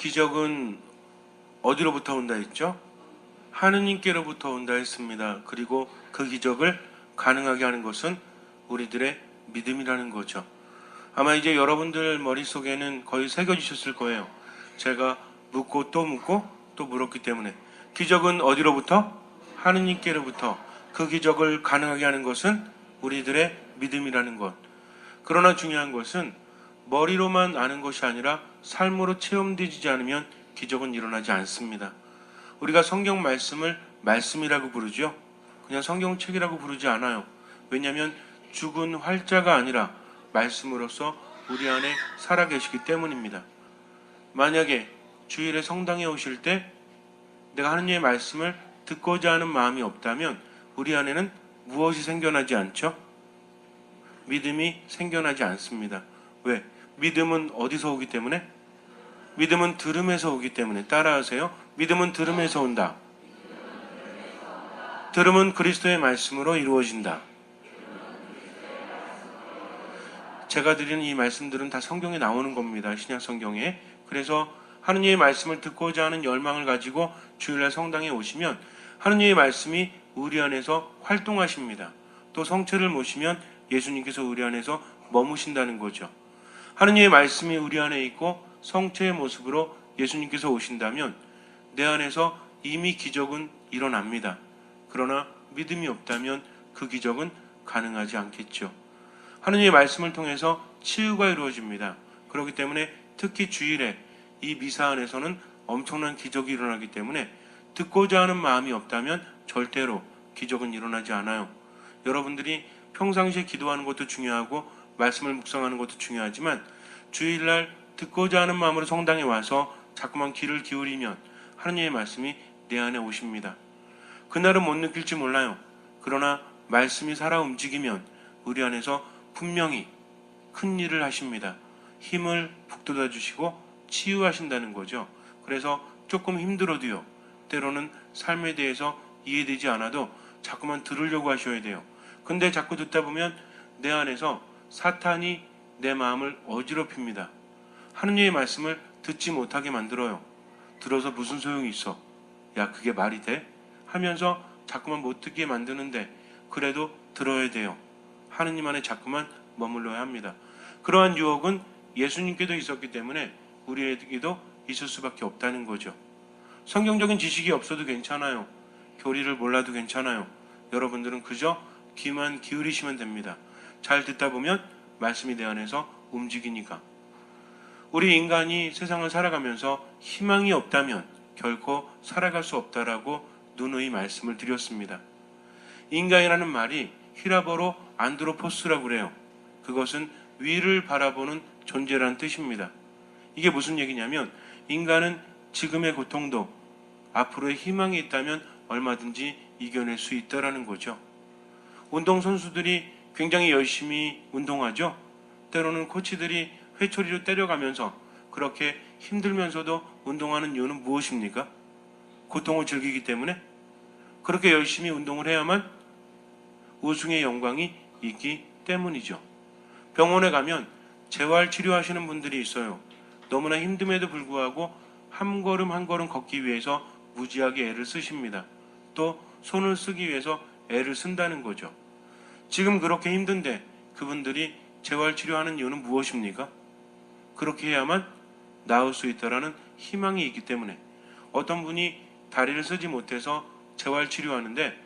기적은 어디로부터 온다 했죠? 하느님께로부터 온다 했습니다. 그리고 그 기적을 가능하게 하는 것은 우리들의 믿음이라는 거죠. 아마 이제 여러분들 머릿속에는 거의 새겨지셨을 거예요. 제가 묻고 또 묻고 또 물었기 때문에 기적은 어디로부터? 하느님께로부터 그 기적을 가능하게 하는 것은 우리들의 믿음이라는 것. 그러나 중요한 것은 머리로만 아는 것이 아니라 삶으로 체험되지 않으면 기적은 일어나지 않습니다. 우리가 성경 말씀을 말씀이라고 부르죠. 그냥 성경책이라고 부르지 않아요. 왜냐하면 죽은 활자가 아니라 말씀으로서 우리 안에 살아계시기 때문입니다. 만약에 주일에 성당에 오실 때 내가 하느님의 말씀을 듣고자 하는 마음이 없다면 우리 안에는 무엇이 생겨나지 않죠? 믿음이 생겨나지 않습니다. 왜? 믿음은 어디서 오기 때문에? 믿음은 들음에서 오기 때문에 따라하세요. 믿음은 들음에서 온다. 들음은 그리스도의 말씀으로 이루어진다. 제가 드리는 이 말씀들은 다 성경에 나오는 겁니다. 신약 성경에. 그래서 하느님의 말씀을 듣고자 하는 열망을 가지고 주일날 성당에 오시면 하느님의 말씀이 우리 안에서 활동하십니다. 또 성체를 모시면 예수님께서 우리 안에서 머무신다는 거죠. 하느님의 말씀이 우리 안에 있고 성체의 모습으로 예수님께서 오신다면 내 안에서 이미 기적은 일어납니다. 그러나 믿음이 없다면 그 기적은 가능하지 않겠죠. 하느님의 말씀을 통해서 치유가 이루어집니다. 그렇기 때문에 특히 주일에 이 미사 안에서는 엄청난 기적이 일어나기 때문에 듣고자 하는 마음이 없다면 절대로 기적은 일어나지 않아요. 여러분들이 평상시에 기도하는 것도 중요하고 말씀을 묵상하는 것도 중요하지만 주일날 듣고자 하는 마음으로 성당에 와서 자꾸만 귀를 기울이면 하느님의 말씀이 내 안에 오십니다. 그날은 못 느낄지 몰라요. 그러나 말씀이 살아 움직이면 우리 안에서 분명히 큰 일을 하십니다. 힘을 북돋아 주시고 치유하신다는 거죠. 그래서 조금 힘들어도요. 때로는 삶에 대해서 이해되지 않아도 자꾸만 들으려고 하셔야 돼요. 근데 자꾸 듣다 보면 내 안에서 사탄이 내 마음을 어지럽힙니다. 하느님의 말씀을 듣지 못하게 만들어요. 들어서 무슨 소용이 있어? 야, 그게 말이 돼? 하면서 자꾸만 못 듣게 만드는데 그래도 들어야 돼요. 하느님 안에 자꾸만 머물러야 합니다. 그러한 유혹은 예수님께도 있었기 때문에 우리에게도 있을 수밖에 없다는 거죠. 성경적인 지식이 없어도 괜찮아요. 교리를 몰라도 괜찮아요. 여러분들은 그저 귀만 기울이시면 됩니다. 잘 듣다 보면 말씀이 내 안에서 움직이니까. 우리 인간이 세상을 살아가면서 희망이 없다면 결코 살아갈 수 없다라고 누누이 말씀을 드렸습니다. 인간이라는 말이 히라버로 안드로포스라고 그래요. 그것은 위를 바라보는 존재라는 뜻입니다. 이게 무슨 얘기냐면 인간은 지금의 고통도 앞으로의 희망이 있다면 얼마든지 이겨낼 수 있다라는 거죠. 운동 선수들이 굉장히 열심히 운동하죠. 때로는 코치들이 회초리로 때려가면서 그렇게 힘들면서도 운동하는 이유는 무엇입니까? 고통을 즐기기 때문에 그렇게 열심히 운동을 해야만 우승의 영광이 있기 때문이죠. 병원에 가면 재활 치료하시는 분들이 있어요. 너무나 힘듦에도 불구하고 한 걸음 한 걸음 걷기 위해서 무지하게 애를 쓰십니다. 또 손을 쓰기 위해서 애를 쓴다는 거죠. 지금 그렇게 힘든데 그분들이 재활 치료하는 이유는 무엇입니까? 그렇게 해야만 나을 수 있다라는 희망이 있기 때문에 어떤 분이 다리를 쓰지 못해서 재활 치료하는데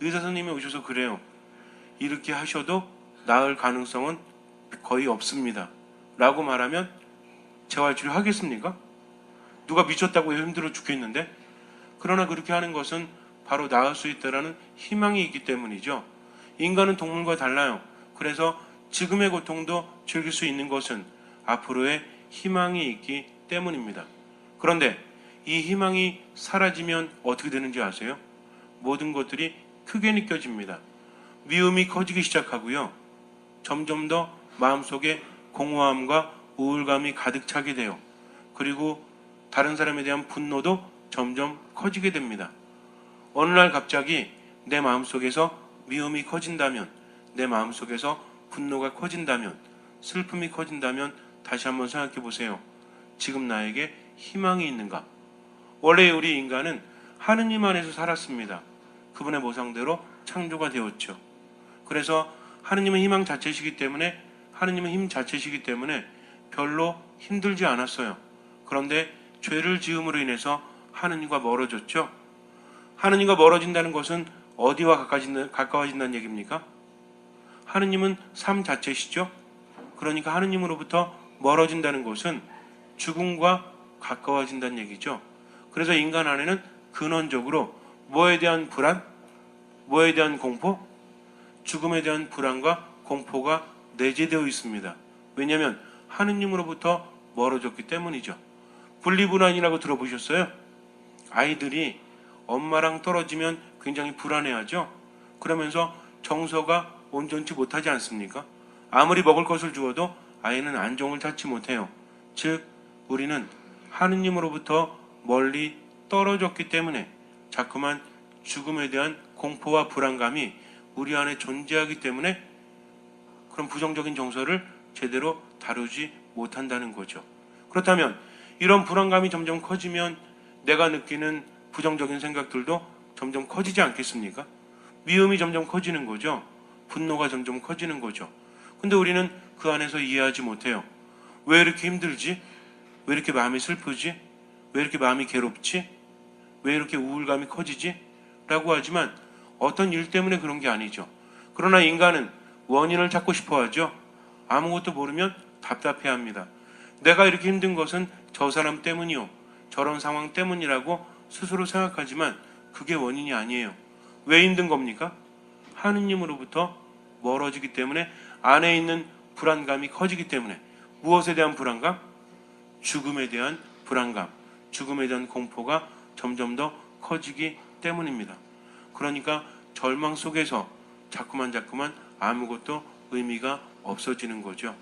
의사 선생님이 오셔서 그래요. 이렇게 하셔도 나을 가능성은 거의 없습니다. 라고 말하면 재활 치료 하겠습니까? 누가 미쳤다고 힘들어 죽겠는데? 그러나 그렇게 하는 것은 바로 나을 수 있다라는 희망이 있기 때문이죠. 인간은 동물과 달라요. 그래서 지금의 고통도 즐길 수 있는 것은 앞으로의 희망이 있기 때문입니다. 그런데 이 희망이 사라지면 어떻게 되는지 아세요? 모든 것들이 크게 느껴집니다. 미움이 커지기 시작하고요. 점점 더 마음속에 공허함과 우울감이 가득 차게 돼요. 그리고 다른 사람에 대한 분노도 점점 커지게 됩니다. 어느 날 갑자기 내 마음속에서 미움이 커진다면, 내 마음속에서 분노가 커진다면, 슬픔이 커진다면 다시 한번 생각해 보세요. 지금 나에게 희망이 있는가? 원래 우리 인간은 하느님 안에서 살았습니다. 그분의 모상대로 창조가 되었죠. 그래서 하느님은 희망 자체시기 때문에 하느님은 힘 자체시기 때문에 별로 힘들지 않았어요. 그런데 죄를 지음으로 인해서 하느님과 멀어졌죠. 하느님과 멀어진다는 것은 어디와 가까워진다, 가까워진다는 얘기입니까? 하느님은 삶 자체시죠. 그러니까 하느님으로부터 멀어진다는 것은 죽음과 가까워진다는 얘기죠. 그래서 인간 안에는 근원적으로 뭐에 대한 불안, 뭐에 대한 공포, 죽음에 대한 불안과 공포가 내재되어 있습니다. 왜냐하면 하느님으로부터 멀어졌기 때문이죠. 분리불안이라고 들어보셨어요? 아이들이 엄마랑 떨어지면 굉장히 불안해하죠. 그러면서 정서가 온전치 못하지 않습니까? 아무리 먹을 것을 주어도 아이는 안정을 찾지 못해요. 즉, 우리는 하느님으로부터 멀리 떨어졌기 때문에 자꾸만 죽음에 대한 공포와 불안감이 우리 안에 존재하기 때문에 그런 부정적인 정서를 제대로 다루지 못한다는 거죠. 그렇다면 이런 불안감이 점점 커지면 내가 느끼는 부정적인 생각들도 점점 커지지 않겠습니까? 미움이 점점 커지는 거죠. 분노가 점점 커지는 거죠. 근데 우리는 그 안에서 이해하지 못해요. 왜 이렇게 힘들지? 왜 이렇게 마음이 슬프지? 왜 이렇게 마음이 괴롭지? 왜 이렇게 우울감이 커지지? 라고 하지만 어떤 일 때문에 그런 게 아니죠. 그러나 인간은 원인을 찾고 싶어 하죠. 아무것도 모르면 답답해 합니다. 내가 이렇게 힘든 것은 저 사람 때문이요. 저런 상황 때문이라고 스스로 생각하지만 그게 원인이 아니에요. 왜 힘든 겁니까? 하느님으로부터 멀어지기 때문에 안에 있는 불안감이 커지기 때문에 무엇에 대한 불안감? 죽음에 대한 불안감, 죽음에 대한 공포가 점점 더 커지기 때문입니다. 그러니까 절망 속에서 자꾸만 자꾸만 아무것도 의미가 없어지는 거죠.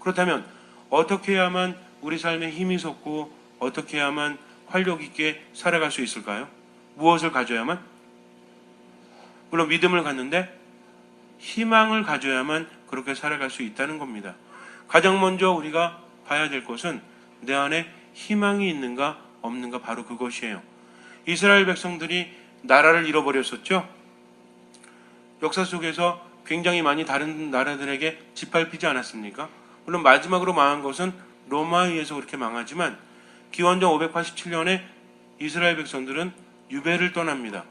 그렇다면 어떻게 해야만 우리 삶에 힘이 솟고 어떻게 해야만 활력 있게 살아갈 수 있을까요? 무엇을 가져야만? 물론 믿음을 갖는데 희망을 가져야만 그렇게 살아갈 수 있다는 겁니다. 가장 먼저 우리가 봐야 될 것은 내 안에 희망이 있는가 없는가 바로 그것이에요. 이스라엘 백성들이 나라를 잃어버렸었죠. 역사 속에서 굉장히 많이 다른 나라들에게 짓밟히지 않았습니까? 물론 마지막으로 망한 것은 로마에 의해서 그렇게 망하지만 기원전 587년에 이스라엘 백성들은 유배를 떠납니다.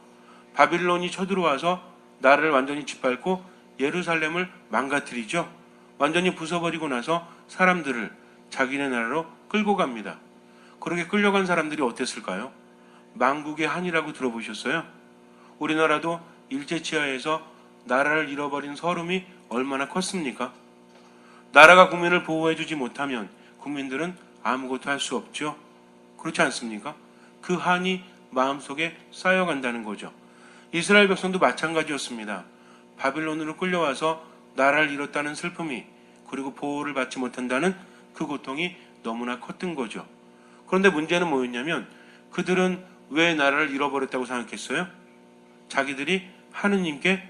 바빌론이 쳐들어와서 나라를 완전히 짓밟고 예루살렘을 망가뜨리죠. 완전히 부숴버리고 나서 사람들을 자기네 나라로 끌고 갑니다. 그렇게 끌려간 사람들이 어땠을까요? 망국의 한이라고 들어보셨어요? 우리나라도 일제치하에서 나라를 잃어버린 서름이 얼마나 컸습니까? 나라가 국민을 보호해주지 못하면 국민들은 아무것도 할 수 없죠. 그렇지 않습니까? 그 한이 마음속에 쌓여간다는 거죠. 이스라엘 백성도 마찬가지였습니다. 바빌론으로 끌려와서 나라를 잃었다는 슬픔이 그리고 보호를 받지 못한다는 그 고통이 너무나 컸던 거죠. 그런데 문제는 뭐였냐면 그들은 왜 나라를 잃어버렸다고 생각했어요? 자기들이 하느님께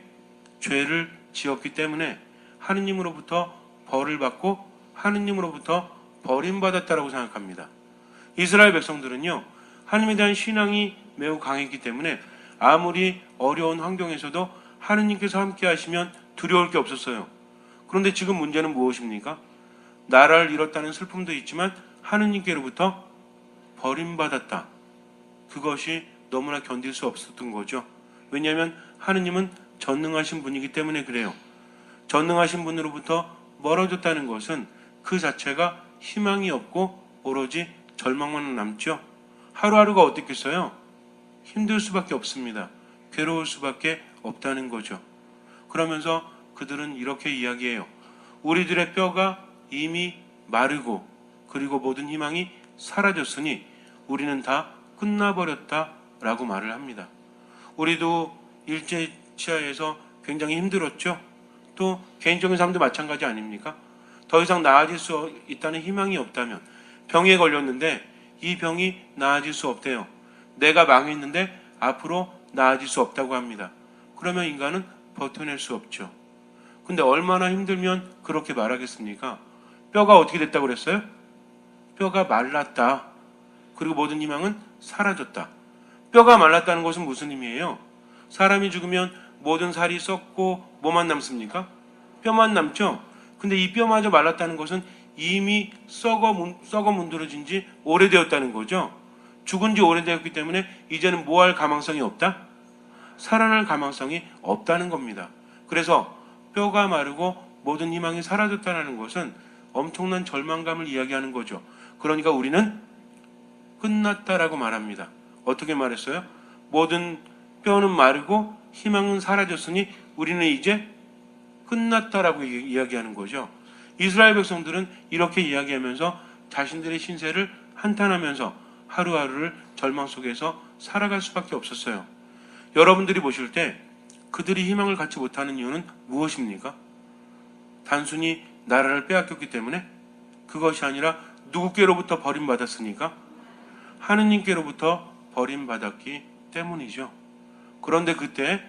죄를 지었기 때문에 하느님으로부터 벌을 받고 하느님으로부터 버림받았다라고 생각합니다. 이스라엘 백성들은요, 하나님에 대한 신앙이 매우 강했기 때문에 아무리 어려운 환경에서도 하느님께서 함께 하시면 두려울 게 없었어요. 그런데 지금 문제는 무엇입니까? 나라를 잃었다는 슬픔도 있지만 하느님께로부터 버림받았다. 그것이 너무나 견딜 수 없었던 거죠. 왜냐하면 하느님은 전능하신 분이기 때문에 그래요. 전능하신 분으로부터 멀어졌다는 것은 그 자체가 희망이 없고 오로지 절망만 남죠. 하루하루가 어떻겠어요? 힘들 수밖에 없습니다. 괴로울 수밖에 없다는 거죠. 그러면서 그들은 이렇게 이야기해요. 우리들의 뼈가 이미 마르고 그리고 모든 희망이 사라졌으니 우리는 다 끝나버렸다 라고 말을 합니다. 우리도 일제 치하에서 굉장히 힘들었죠. 또 개인적인 삶도 마찬가지 아닙니까? 더 이상 나아질 수 있다는 희망이 없다면 병에 걸렸는데 이 병이 나아질 수 없대요. 내가 망했는데 앞으로 나아질 수 없다고 합니다. 그러면 인간은 버텨낼 수 없죠. 근데 얼마나 힘들면 그렇게 말하겠습니까? 뼈가 어떻게 됐다고 그랬어요? 뼈가 말랐다. 그리고 모든 희망은 사라졌다. 뼈가 말랐다는 것은 무슨 의미예요? 사람이 죽으면 모든 살이 썩고 뭐만 남습니까? 뼈만 남죠. 근데 이 뼈마저 말랐다는 것은 이미 썩어 문, 썩어 문드러진 지 오래되었다는 거죠. 죽은 지 오래되었기 때문에 이제는 뭐 할 가망성이 없다? 살아날 가망성이 없다는 겁니다. 그래서 뼈가 마르고 모든 희망이 사라졌다는 것은 엄청난 절망감을 이야기하는 거죠. 그러니까 우리는 끝났다라고 말합니다. 어떻게 말했어요? 모든 뼈는 마르고 희망은 사라졌으니 우리는 이제 끝났다라고 이- 이야기하는 거죠. 이스라엘 백성들은 이렇게 이야기하면서 자신들의 신세를 한탄하면서 하루하루를 절망 속에서 살아갈 수밖에 없었어요. 여러분들이 보실 때 그들이 희망을 갖지 못하는 이유는 무엇입니까? 단순히 나라를 빼앗겼기 때문에 그것이 아니라 누구께로부터 버림받았으니까 하느님께로부터 버림받았기 때문이죠. 그런데 그때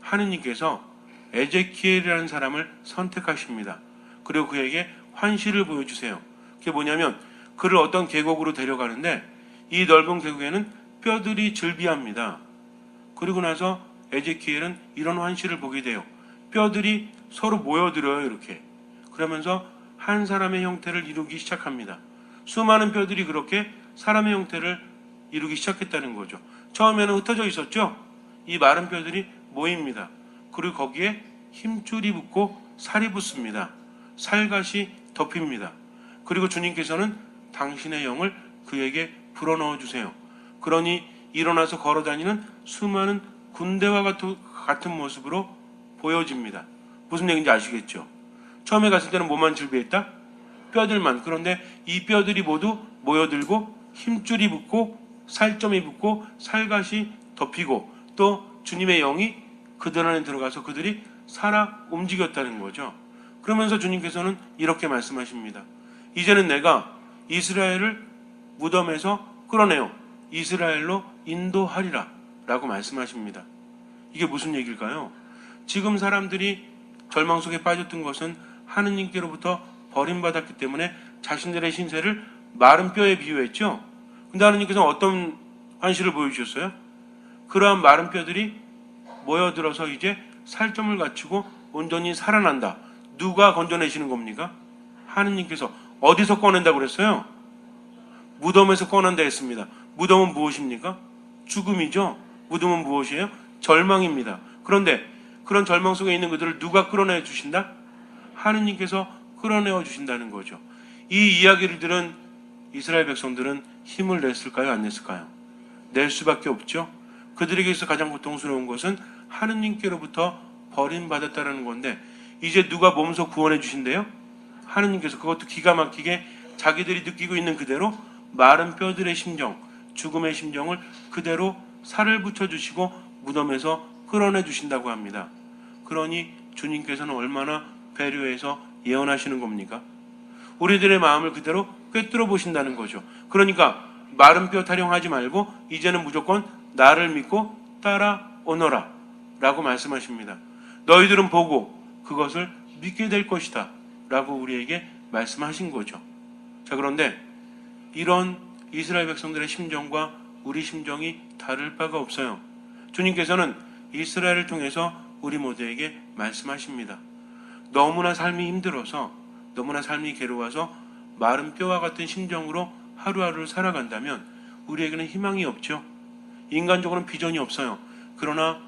하느님께서 에제키엘이라는 사람을 선택하십니다. 그리고 그에게 환시를 보여주세요. 그게 뭐냐면 그를 어떤 계곡으로 데려가는데 이 넓은 계곡에는 뼈들이 즐비합니다. 그리고 나서 에제키엘은 이런 환시를 보게 돼요. 뼈들이 서로 모여들어요, 이렇게. 그러면서 한 사람의 형태를 이루기 시작합니다. 수많은 뼈들이 그렇게 사람의 형태를 이루기 시작했다는 거죠. 처음에는 흩어져 있었죠? 이 마른 뼈들이 모입니다. 그리고 거기에 힘줄이 붙고 살이 붙습니다. 살갗이 덮입니다. 그리고 주님께서는 당신의 영을 그에게 불어넣어 주세요. 그러니 일어나서 걸어 다니는 수많은 군대와 같은, 모습으로 보여집니다. 무슨 얘기인지 아시겠죠? 처음에 갔을 때는 뭐만 즐비했다? 뼈들만. 그런데 이 뼈들이 모두 모여들고 힘줄이 붙고 살점이 붙고 살갗이 덮이고 또 주님의 영이 그들 안에 들어가서 그들이 살아 움직였다는 거죠. 그러면서 주님께서는 이렇게 말씀하십니다. 이제는 내가 이스라엘을 무덤에서 끌어내어 이스라엘로 인도하리라 라고 말씀하십니다. 이게 무슨 얘기일까요? 지금 사람들이 절망 속에 빠졌던 것은 하느님께로부터 버림받았기 때문에 자신들의 신세를 마른 뼈에 비유했죠. 근데 하느님께서 어떤 환시를 보여주셨어요? 그러한 마른 뼈들이 모여들어서 이제 살점을 갖추고 온전히 살아난다. 누가 건져내시는 겁니까? 하느님께서 어디서 꺼낸다고 그랬어요? 무덤에서 꺼낸다 했습니다. 무덤은 무엇입니까? 죽음이죠. 무덤은 무엇이에요? 절망입니다. 그런데 그런 절망 속에 있는 그들을 누가 끌어내 주신다? 하느님께서 끌어내어 주신다는 거죠. 이 이야기를 들은 이스라엘 백성들은 힘을 냈을까요? 안 냈을까요? 낼 수밖에 없죠. 그들에게서 가장 고통스러운 것은 하느님께로부터 버림받았다라는 건데 이제 누가 몸소 구원해 주신대요? 하느님께서 그것도 기가 막히게 자기들이 느끼고 있는 그대로 마른 뼈들의 심정, 죽음의 심정을 그대로 살을 붙여 주시고 무덤에서 끌어내 주신다고 합니다. 그러니 주님께서는 얼마나 배려해서 예언하시는 겁니까? 우리들의 마음을 그대로 꿰뚫어 보신다는 거죠. 그러니까 마른 뼈 타령하지 말고 이제는 무조건 나를 믿고 따라오너라 라고 말씀하십니다. 너희들은 보고 그것을 믿게 될 것이다 라고 우리에게 말씀하신 거죠. 자 그런데 이런 이스라엘 백성들의 심정과 우리 심정이 다를 바가 없어요. 주님께서는 이스라엘을 통해서 우리 모두에게 말씀하십니다. 너무나 삶이 힘들어서 너무나 삶이 괴로워서 마른 뼈와 같은 심정으로 하루하루를 살아간다면 우리에게는 희망이 없죠. 인간적으로는 비전이 없어요. 그러나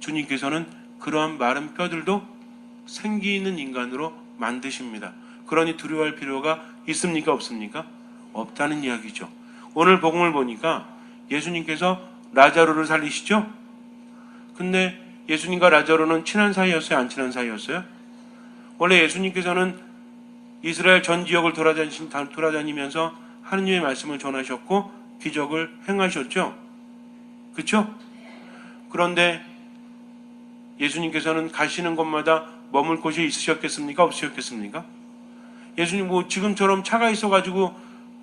주님께서는 그러한 마른 뼈들도 생기 있는 인간으로 만드십니다. 그러니 두려워할 필요가 있습니까? 없습니까? 없다는 이야기죠. 오늘 복음을 보니까 예수님께서 라자로를 살리시죠? 근데 예수님과 라자로는 친한 사이였어요? 안 친한 사이였어요? 원래 예수님께서는 이스라엘 전 지역을 돌아다니면서 하느님의 말씀을 전하셨고 기적을 행하셨죠? 그렇죠? 그런데 예수님께서는 가시는 곳마다 머물 곳이 있으셨겠습니까? 없으셨겠습니까? 예수님 뭐 지금처럼 차가 있어가지고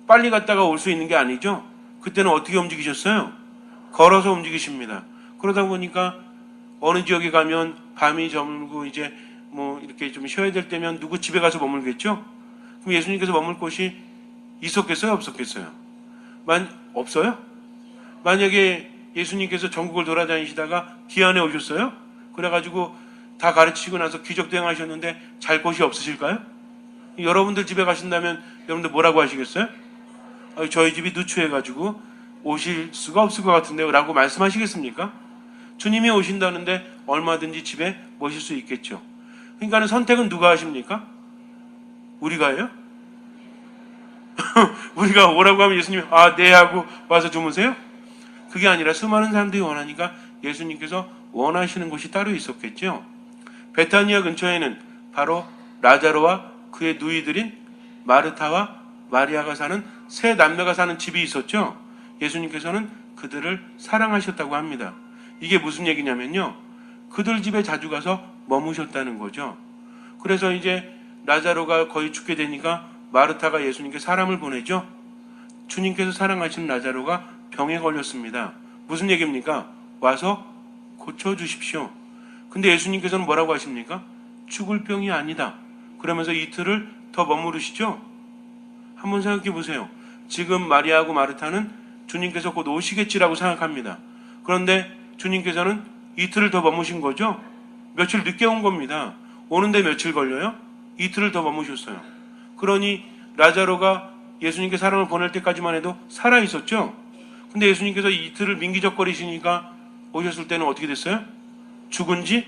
빨리 갔다가 올 수 있는 게 아니죠? 그때는 어떻게 움직이셨어요? 걸어서 움직이십니다. 그러다 보니까 어느 지역에 가면 밤이 저물고 이제 뭐 이렇게 좀 쉬어야 될 때면 누구 집에 가서 머물겠죠? 그럼 예수님께서 머물 곳이 있었겠어요? 없었겠어요? 만 없어요? 만약에 예수님께서 전국을 돌아다니시다가 기안에 오셨어요? 그래가지고 다 가르치고 나서 기적도 행하셨는데 잘 곳이 없으실까요? 여러분들 집에 가신다면 여러분들 뭐라고 하시겠어요? 아, 저희 집이 누추해가지고 오실 수가 없을 것 같은데요 라고 말씀하시겠습니까? 주님이 오신다는데 얼마든지 집에 모실 수 있겠죠. 그러니까는 선택은 누가 하십니까? 우리가 해요? 우리가 오라고 하면 예수님이 아, 네 하고 와서 주무세요? 그게 아니라 수많은 사람들이 원하니까 예수님께서 원하시는 곳이 따로 있었겠죠. 베타니아 근처에는 바로 라자로와 그의 누이들인 마르타와 마리아가 사는 세 남매가 사는 집이 있었죠. 예수님께서는 그들을 사랑하셨다고 합니다. 이게 무슨 얘기냐면요. 그들 집에 자주 가서 머무셨다는 거죠. 그래서 이제 라자로가 거의 죽게 되니까 마르타가 예수님께 사람을 보내죠. 주님께서 사랑하시는 라자로가 병에 걸렸습니다. 무슨 얘기입니까? 와서 고쳐 주십시오. 근데 예수님께서는 뭐라고 하십니까? 죽을 병이 아니다. 그러면서 이틀을 더 머무르시죠? 한번 생각해 보세요. 지금 마리아하고 마르타는 주님께서 곧 오시겠지라고 생각합니다. 그런데 주님께서는 이틀을 더 머무신 거죠? 며칠 늦게 온 겁니다. 오는데 며칠 걸려요? 이틀을 더 머무셨어요. 그러니 라자로가 예수님께 사람을 보낼 때까지만 해도 살아 있었죠. 근데 예수님께서 이틀을 민기적거리시니까 오셨을 때는 어떻게 됐어요? 죽은 지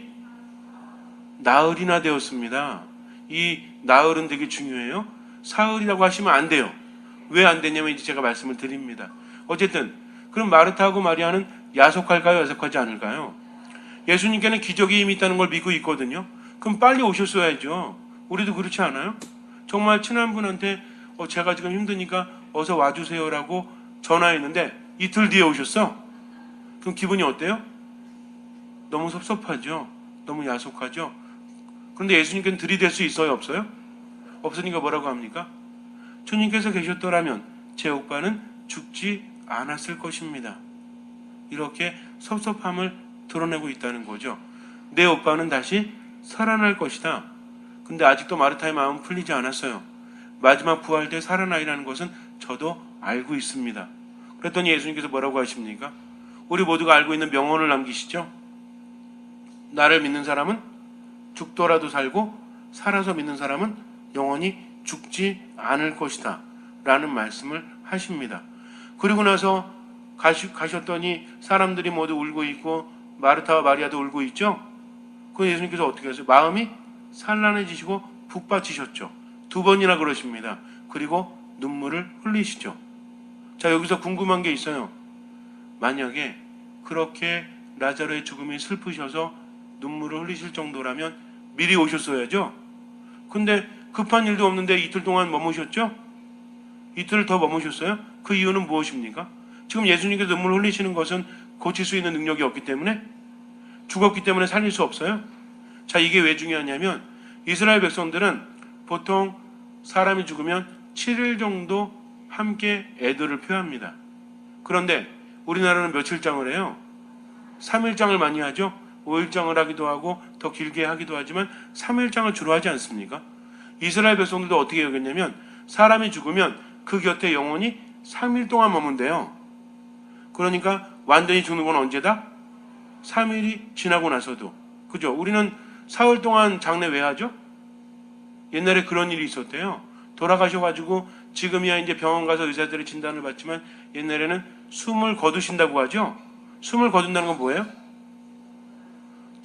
나흘이나 되었습니다. 이 나흘은 되게 중요해요. 사흘이라고 하시면 안 돼요. 왜 안 되냐면 이제 제가 말씀을 드립니다. 어쨌든 그럼 마르타하고 마리아는 야속할까요? 야속하지 않을까요? 예수님께는 기적의 힘이 있다는 걸 믿고 있거든요. 그럼 빨리 오셨어야죠. 우리도 그렇지 않아요? 정말 친한 분한테 어, 제가 지금 힘드니까 어서 와주세요라고 전화했는데 이틀 뒤에 오셨어. 그럼 기분이 어때요? 너무 섭섭하죠. 너무 야속하죠. 그런데 예수님께는 들이댈 수 있어요, 없어요? 없으니까 뭐라고 합니까? 주님께서 계셨더라면 제 오빠는 죽지 않았을 것입니다. 이렇게 섭섭함을 드러내고 있다는 거죠. 내 오빠는 다시 살아날 것이다. 근데 아직도 마르타의 마음은 풀리지 않았어요. 마지막 부활 때 살아나리라는 것은 저도 알고 있습니다. 그랬더니 예수님께서 뭐라고 하십니까? 우리 모두가 알고 있는 명언을 남기시죠? 나를 믿는 사람은 죽더라도 살고 살아서 믿는 사람은 영원히 죽지 않을 것이다. 라는 말씀을 하십니다. 그리고 나서 가셨더니 사람들이 모두 울고 있고 마르타와 마리아도 울고 있죠? 그 예수님께서 어떻게 하세요? 마음이 산란해지시고 북받치셨죠. 두 번이나 그러십니다. 그리고 눈물을 흘리시죠. 자, 여기서 궁금한 게 있어요. 만약에 그렇게 라자로의 죽음이 슬프셔서 눈물을 흘리실 정도라면 미리 오셨어야죠. 근데 급한 일도 없는데 이틀 동안 머무셨죠? 이틀을 더 머무셨어요? 그 이유는 무엇입니까? 지금 예수님께서 눈물 흘리시는 것은 고칠 수 있는 능력이 없기 때문에 죽었기 때문에 살릴 수 없어요. 자, 이게 왜 중요하냐면 이스라엘 백성들은 보통 사람이 죽으면 7일 정도 함께 애도를 표합니다. 그런데 우리나라는 며칠장을 해요? 3일장을 많이 하죠? 5일장을 하기도 하고 더 길게 하기도 하지만 3일장을 주로 하지 않습니까? 이스라엘 백성들도 어떻게 여겼냐면 사람이 죽으면 그 곁에 영혼이 3일 동안 머문대요. 그러니까 완전히 죽는 건 언제다? 3일이 지나고 나서도. 그죠? 우리는 사흘 동안 장례 왜 하죠? 옛날에 그런 일이 있었대요. 돌아가셔가지고 지금이야 이제 병원 가서 의사들의 진단을 받지만 옛날에는 숨을 거두신다고 하죠. 숨을 거둔다는 건 뭐예요?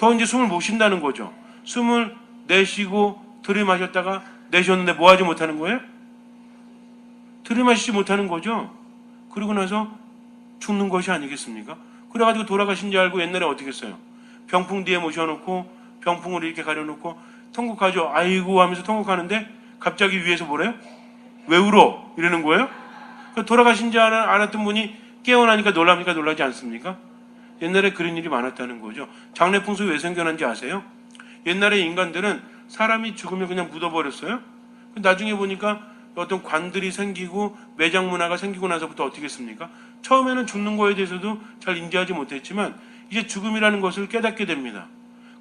더 이제 숨을 못 쉰다는 거죠. 숨을 내쉬고 들이마셨다가 내쉬었는데 뭐 하지 못하는 거예요? 들이마시지 못하는 거죠. 그리고 나서 죽는 것이 아니겠습니까? 그래가지고 돌아가신 줄 알고 옛날에 어떻게 했어요? 병풍 뒤에 모셔놓고 병풍을 이렇게 가려놓고 통곡하죠. 아이고 하면서 통곡하는데 갑자기 위에서 뭐래요? 왜 울어? 이러는 거예요? 그 돌아가신 줄 알았던 분이 깨어나니까 놀랍니까? 놀라지 않습니까? 옛날에 그런 일이 많았다는 거죠. 장례 풍습이 왜 생겨난지 아세요? 옛날에 인간들은 사람이 죽으면 그냥 묻어버렸어요. 나중에 보니까 어떤 관들이 생기고 매장 문화가 생기고 나서부터 어떻게 했습니까? 처음에는 죽는 거에 대해서도 잘 인지하지 못했지만 이제 죽음이라는 것을 깨닫게 됩니다.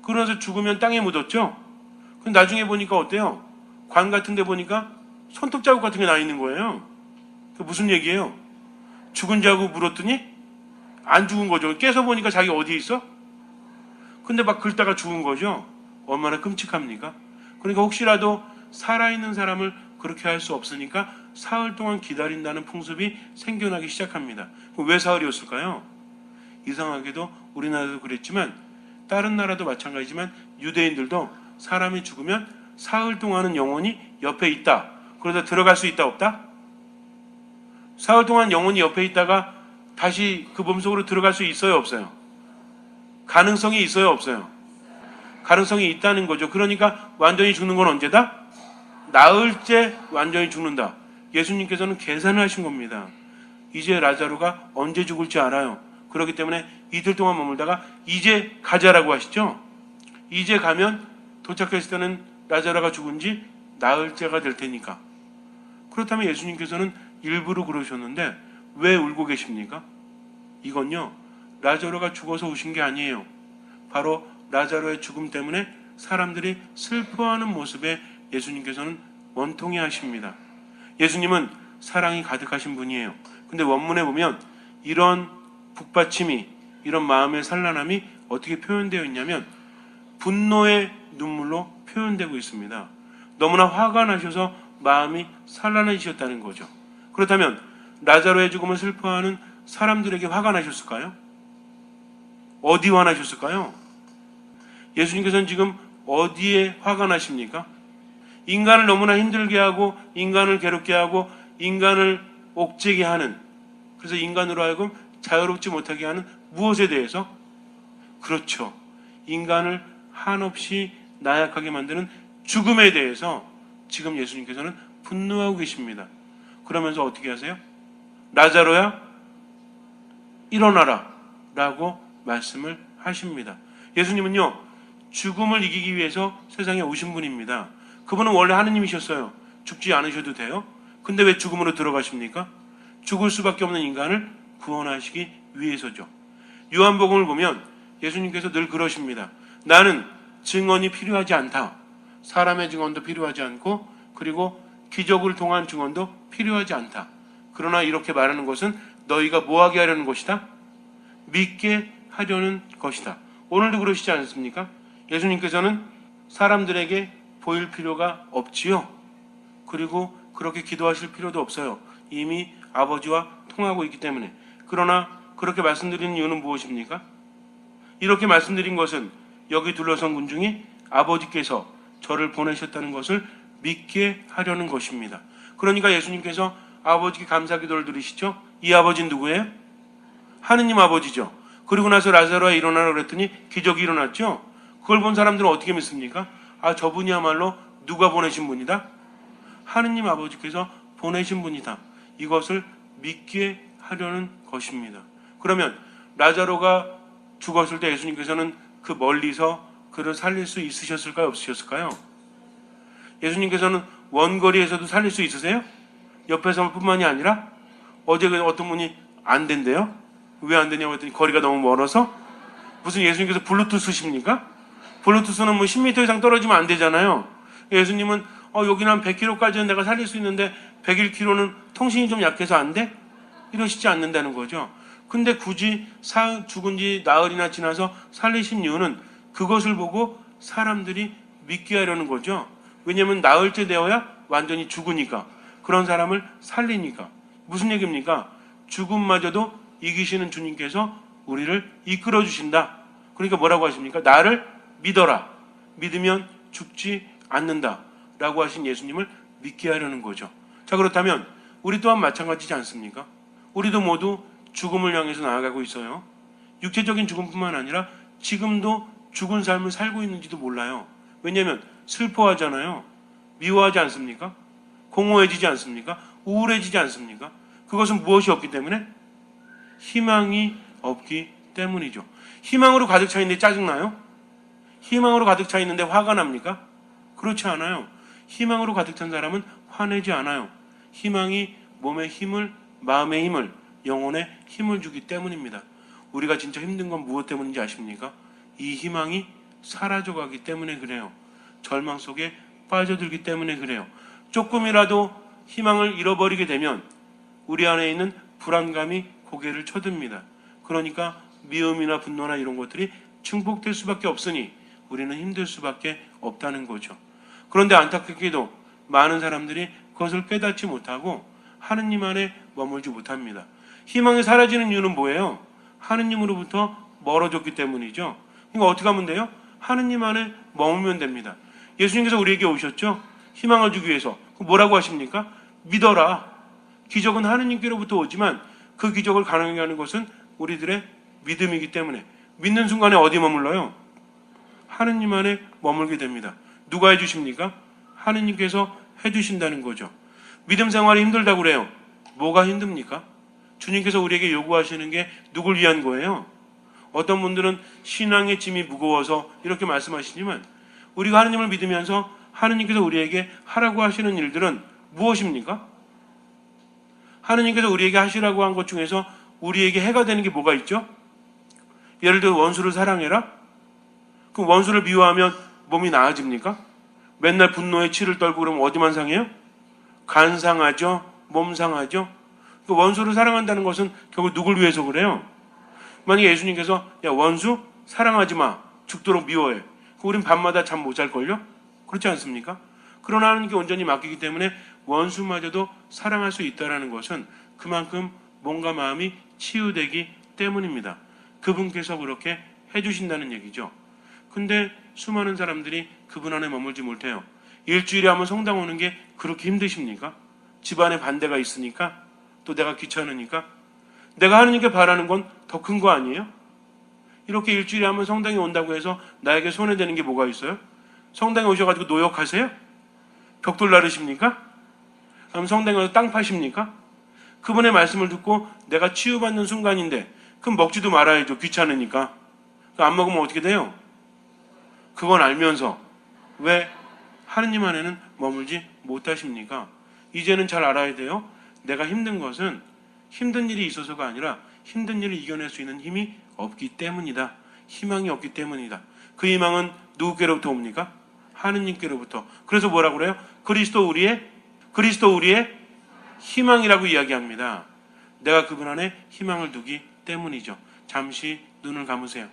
그러면서 죽으면 땅에 묻었죠. 그 나중에 보니까 어때요? 관 같은 데 보니까 손톱 자국 같은 게 나 있는 거예요. 그 무슨 얘기예요? 죽은 자고 물었더니 안 죽은 거죠. 깨서 보니까 자기 어디에 있어? 근데 막 긁다가 죽은 거죠. 얼마나 끔찍합니까? 그러니까 혹시라도 살아있는 사람을 그렇게 할 수 없으니까 사흘 동안 기다린다는 풍습이 생겨나기 시작합니다. 왜 사흘이었을까요? 이상하게도 우리나라도 그랬지만 다른 나라도 마찬가지지만 유대인들도 사람이 죽으면 사흘 동안은 영혼이 옆에 있다. 그러다 들어갈 수 있다 없다? 사흘 동안 영혼이 옆에 있다가 다시 그 몸속으로 들어갈 수 있어요 없어요? 가능성이 있어요 없어요? 가능성이 있다는 거죠. 그러니까 완전히 죽는 건 언제다? 나흘째 완전히 죽는다. 예수님께서는 계산을 하신 겁니다. 이제 라자로가 언제 죽을지 알아요. 그렇기 때문에 이틀 동안 머물다가 이제 가자라고 하시죠. 이제 가면 도착했을 때는 라자로가 죽은 지 나흘째가 될 테니까. 그렇다면 예수님께서는 일부러 그러셨는데 왜 울고 계십니까? 이건요. 라자로가 죽어서 오신 게 아니에요. 바로 라자로의 죽음 때문에 사람들이 슬퍼하는 모습에 예수님께서는 원통해 하십니다. 예수님은 사랑이 가득하신 분이에요. 근데 원문에 보면 이런 북받침이 이런 마음의 산란함이 어떻게 표현되어 있냐면 분노의 눈물로 표현되고 있습니다. 너무나 화가 나셔서 마음이 산란해지셨다는 거죠. 그렇다면 라자로의 죽음을 슬퍼하는 사람들에게 화가 나셨을까요? 어디 화나셨을까요? 예수님께서는 지금 어디에 화가 나십니까? 인간을 너무나 힘들게 하고 인간을 괴롭게 하고 인간을 옥죄게 하는 그래서 인간으로 하여금 자유롭지 못하게 하는 무엇에 대해서 그렇죠. 인간을 한없이 나약하게 만드는 죽음에 대해서 지금 예수님께서는 분노하고 계십니다. 그러면서 어떻게 하세요? 라자로야 일어나라 라고 말씀을 하십니다. 예수님은요 죽음을 이기기 위해서 세상에 오신 분입니다. 그분은 원래 하느님이셨어요. 죽지 않으셔도 돼요. 근데 왜 죽음으로 들어가십니까? 죽을 수밖에 없는 인간을 구원하시기 위해서죠. 요한복음을 보면 예수님께서 늘 그러십니다. 나는 증언이 필요하지 않다. 사람의 증언도 필요하지 않고 그리고 기적을 통한 증언도 필요하지 않다. 그러나 이렇게 말하는 것은 너희가 뭐하게 하려는 것이다? 믿게 하려는 것이다. 오늘도 그러시지 않습니까? 예수님께서는 사람들에게 보일 필요가 없지요. 그리고 그렇게 기도하실 필요도 없어요. 이미 아버지와 통하고 있기 때문에. 그러나 그렇게 말씀드리는 이유는 무엇입니까? 이렇게 말씀드린 것은 여기 둘러선 군중이 아버지께서 저를 보내셨다는 것을 믿게 하려는 것입니다. 그러니까 예수님께서 아버지께 감사 기도를 드리시죠. 이 아버지는 누구예요? 하느님 아버지죠. 그리고 나서 라자로가 일어나라 그랬더니 기적이 일어났죠. 그걸 본 사람들은 어떻게 믿습니까? 아, 저분이야말로 누가 보내신 분이다? 하느님 아버지께서 보내신 분이다. 이것을 믿게 하려는 것입니다. 그러면 라자로가 죽었을 때 예수님께서는 그 멀리서 그를 살릴 수 있으셨을까요? 없으셨을까요? 예수님께서는 원거리에서도 살릴 수 있으세요? 옆에서 뿐만이 아니라 어제 그 어떤 분이 안 된대요? 왜 안 되냐고 했더니 거리가 너무 멀어서 무슨 예수님께서 블루투스십니까? 블루투스는 뭐 10m 이상 떨어지면 안 되잖아요. 예수님은 어, 여기는 한 100km까지는 내가 살릴 수 있는데 101km는 통신이 좀 약해서 안 돼? 이러시지 않는다는 거죠. 근데 굳이 사, 죽은 지 나흘이나 지나서 살리신 이유는 그것을 보고 사람들이 믿게 하려는 거죠. 왜냐하면 나흘째 되어야 완전히 죽으니까. 그런 사람을 살리니까. 무슨 얘기입니까? 죽음마저도 이기시는 주님께서 우리를 이끌어 주신다. 그러니까 뭐라고 하십니까? 나를 믿어라. 믿으면 죽지 않는다. 라고 하신 예수님을 믿게 하려는 거죠. 자, 그렇다면 우리 또한 마찬가지지 않습니까? 우리도 모두 죽음을 향해서 나아가고 있어요. 육체적인 죽음뿐만 아니라 지금도 죽은 삶을 살고 있는지도 몰라요. 왜냐하면 슬퍼하잖아요. 미워하지 않습니까? 공허해지지 않습니까? 우울해지지 않습니까? 그것은 무엇이 없기 때문에? 희망이 없기 때문이죠. 희망으로 가득 차 있는데 짜증나요? 희망으로 가득 차 있는데 화가 납니까? 그렇지 않아요. 희망으로 가득 찬 사람은 화내지 않아요. 희망이 몸의 힘을, 마음의 힘을, 영혼의 힘을 주기 때문입니다. 우리가 진짜 힘든 건 무엇 때문인지 아십니까? 이 희망이 사라져가기 때문에 그래요. 절망 속에 빠져들기 때문에 그래요. 조금이라도 희망을 잃어버리게 되면 우리 안에 있는 불안감이 고개를 쳐듭니다. 그러니까 미움이나 분노나 이런 것들이 증폭될 수밖에 없으니 우리는 힘들 수밖에 없다는 거죠. 그런데 안타깝게도 많은 사람들이 그것을 깨닫지 못하고 하느님 안에 머물지 못합니다. 희망이 사라지는 이유는 뭐예요? 하느님으로부터 멀어졌기 때문이죠. 그러니까 어떻게 하면 돼요? 하느님 안에 머물면 됩니다. 예수님께서 우리에게 오셨죠? 희망을 주기 위해서. 뭐라고 하십니까? 믿어라. 기적은 하느님께로부터 오지만 그 기적을 가능하게 하는 것은 우리들의 믿음이기 때문에 믿는 순간에 어디 머물러요? 하느님 안에 머물게 됩니다. 누가 해주십니까? 하느님께서 해주신다는 거죠. 믿음 생활이 힘들다고 그래요. 뭐가 힘듭니까? 주님께서 우리에게 요구하시는 게 누굴 위한 거예요? 어떤 분들은 신앙의 짐이 무거워서 이렇게 말씀하시지만 우리가 하느님을 믿으면서 하느님께서 우리에게 하라고 하시는 일들은 무엇입니까? 하느님께서 우리에게 하시라고 한 것 중에서 우리에게 해가 되는 게 뭐가 있죠? 예를 들어 원수를 사랑해라? 그럼 원수를 미워하면 몸이 나아집니까? 맨날 분노에 치를 떨고 그러면 어디만 상해요? 간 상하죠? 몸 상하죠? 그 원수를 사랑한다는 것은 결국 누굴 위해서 그래요? 만약에 예수님께서 야 원수 사랑하지 마 죽도록 미워해 그 우린 밤마다 잠 못 잘걸요? 그렇지 않습니까? 그러나 하나님께 온전히 맡기기 때문에 원수마저도 사랑할 수 있다는 것은 그만큼 몸과 마음이 치유되기 때문입니다. 그분께서 그렇게 해주신다는 얘기죠. 근데 수많은 사람들이 그분 안에 머물지 못해요. 일주일에 한번 성당 오는 게 그렇게 힘드십니까? 집안에 반대가 있으니까 또 내가 귀찮으니까 내가 하느님께 바라는 건 더 큰 거 아니에요? 이렇게 일주일에 한번 성당에 온다고 해서 나에게 손해되는 게 뭐가 있어요? 성당에 오셔가지고 노역하세요? 벽돌 나르십니까? 그럼 성당에 와서 땅 파십니까? 그분의 말씀을 듣고 내가 치유받는 순간인데 그럼 먹지도 말아야죠. 귀찮으니까. 그안 먹으면 어떻게 돼요? 그건 알면서 왜 하느님 안에는 머물지 못하십니까? 이제는 잘 알아야 돼요. 내가 힘든 것은 힘든 일이 있어서가 아니라 힘든 일을 이겨낼 수 있는 힘이 없기 때문이다. 희망이 없기 때문이다. 그 희망은 누구께로부터 옵니까? 하느님께로부터. 그래서 뭐라고 그래요? 그리스도 우리의 그리스도 우리의 희망이라고 이야기합니다. 내가 그분 안에 희망을 두기 때문이죠. 잠시 눈을 감으세요.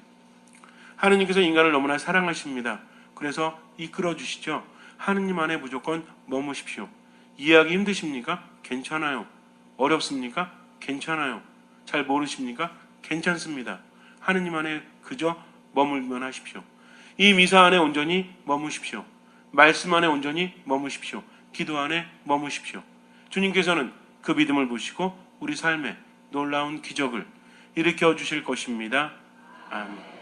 하느님께서 인간을 너무나 사랑하십니다. 그래서 이끌어 주시죠. 하느님 안에 무조건 머무십시오. 이해하기 힘드십니까? 괜찮아요. 어렵습니까? 괜찮아요. 잘 모르십니까? 괜찮습니다. 하느님 안에 그저 머물면 하십시오. 이 미사 안에 온전히 머무십시오. 말씀 안에 온전히 머무십시오. 기도 안에 머무십시오. 주님께서는 그 믿음을 보시고 우리 삶에 놀라운 기적을 일으켜 주실 것입니다. 아멘.